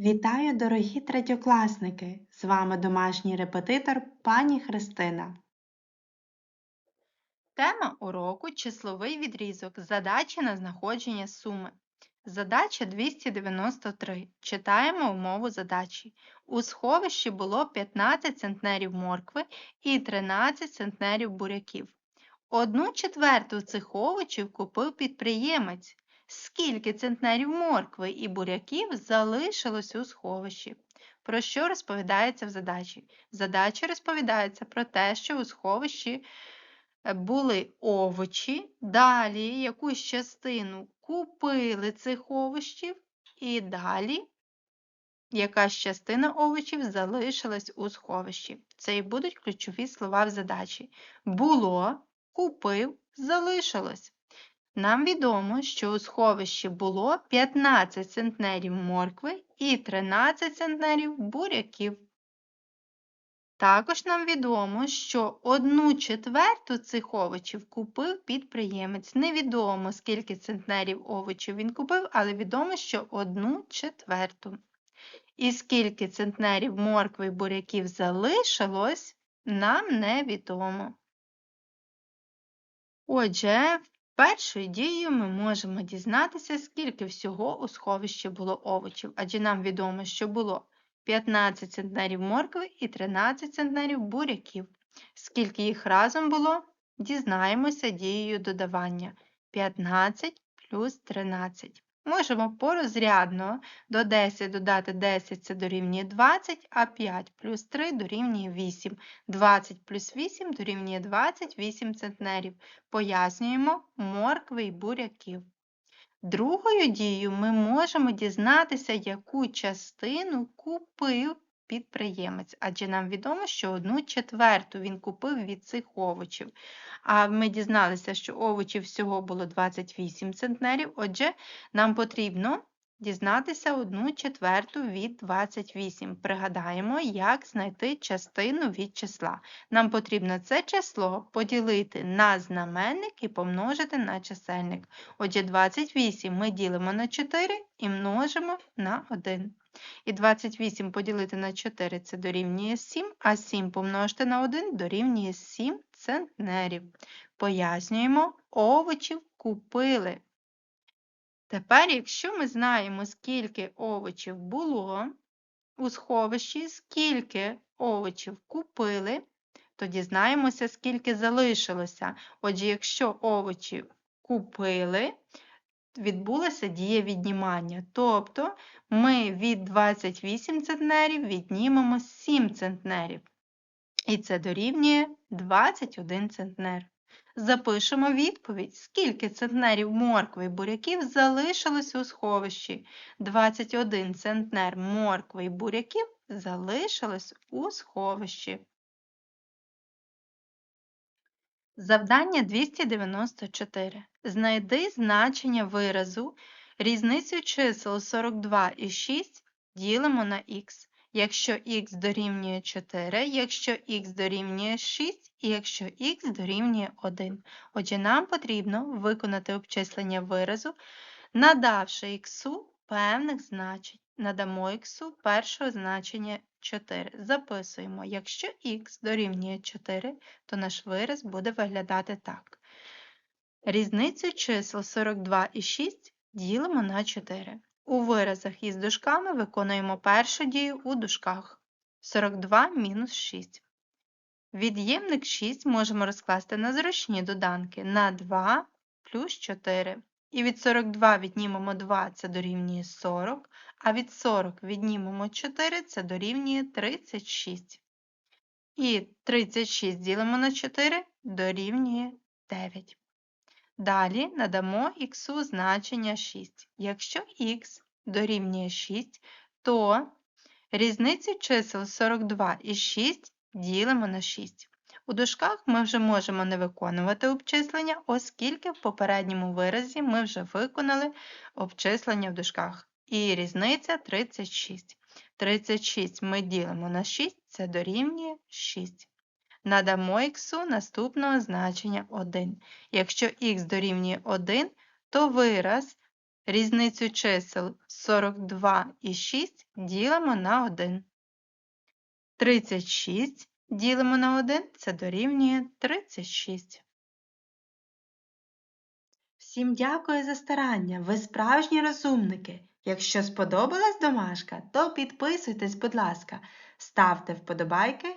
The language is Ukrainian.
Вітаю, дорогі третьокласники! З вами домашній репетитор пані Христина. Тема уроку числовий відрізок. Задачі на знаходження суми. Задача 293. Читаємо умову задачі. У сховищі було 15 центнерів моркви і 13 центнерів буряків. Одну четверту цих овочів купив підприємець. Скільки центнерів моркви і буряків залишилось у сховищі? Про що розповідається в задачі? В задачі розповідається про те, що у сховищі е, були овочі, далі якусь частину купили цих овочів, і далі якась частина овочів залишилась у сховищі. Це і будуть ключові слова в задачі. Було, купив, залишилось. Нам відомо, що у сховищі було 15 центнерів моркви і 13 центнерів буряків. Також нам відомо, що одну четверту цих овочів купив підприємець. Невідомо, скільки центнерів овочів він купив, але відомо, що одну четверту. І скільки центнерів моркви і буряків залишилось, нам невідомо. Отже, першою дією ми можемо дізнатися, скільки всього у сховищі було овочів, адже нам відомо, що було 15 центнерів моркви і 13 центнерів буряків. Скільки їх разом було, дізнаємося дією додавання 15 плюс 13. Можемо порозрядно до 10 додати 10 це дорівнює 20, а 5 плюс 3 дорівнює 8. 20 плюс 8 дорівнює 28 центнерів. Пояснюємо моркви і буряків. Другою дією ми можемо дізнатися, яку частину купив підприємець, адже нам відомо, що одну четверту він купив від цих овочів. А ми дізналися, що овочів всього було 28 центнерів, отже, нам потрібно дізнатися одну четверту від 28. Пригадаємо, як знайти частину від числа. Нам потрібно це число поділити на знаменник і помножити на чисельник. Отже, 28 ми ділимо на 4 і множимо на 1. І 28 поділити на 4 це дорівнює 7, а 7 помножити на 1 дорівнює 7 центнерів. Пояснюємо, овочів купили. Тепер, якщо ми знаємо, скільки овочів було у сховищі, скільки овочів купили, то дізнаємося, скільки залишилося. Отже, якщо овочі купили, відбулася дія віднімання. Тобто ми від 28 центнерів віднімемо 7 центнерів. І це дорівнює 21 центнер. Запишемо відповідь, скільки центнерів моркви і буряків залишилось у сховищі. 21 центнер моркви і буряків залишилось у сховищі. Завдання 294. Знайди значення виразу. Різницю чисел 42 і 6 ділимо на х. Якщо х дорівнює 4, якщо х дорівнює 6 і якщо х дорівнює 1. Отже, нам потрібно виконати обчислення виразу, надавши х певних значень. Надамо х першого значення 4. Записуємо, якщо х дорівнює 4, то наш вираз буде виглядати так. Різницю чисел 42 і 6 ділимо на 4. У виразах із дужками виконуємо першу дію у дужках. 42 мінус 6. Від'ємник 6 можемо розкласти на зручні доданки на 2 плюс 4. І від 42 віднімемо 2 це дорівнює 40, а від 40 віднімемо 4 це дорівнює 36. І 36 ділимо на 4 дорівнює 9. Далі надамо х значення 6. Якщо х дорівнює 6, то різницю чисел 42 і 6 ділимо на 6. У дужках ми вже можемо не виконувати обчислення, оскільки в попередньому виразі ми вже виконали обчислення в дужках. І різниця 36. 36 ми ділимо на 6, це дорівнює 6. Надамо х наступного значення 1. Якщо х дорівнює 1, то вираз Різницю чисел 42 і 6 ділимо на 1. 36 ділимо на 1 – це дорівнює 36. Всім дякую за старання. Ви справжні розумники. Якщо сподобалась домашка, то підписуйтесь, будь ласка, ставте вподобайки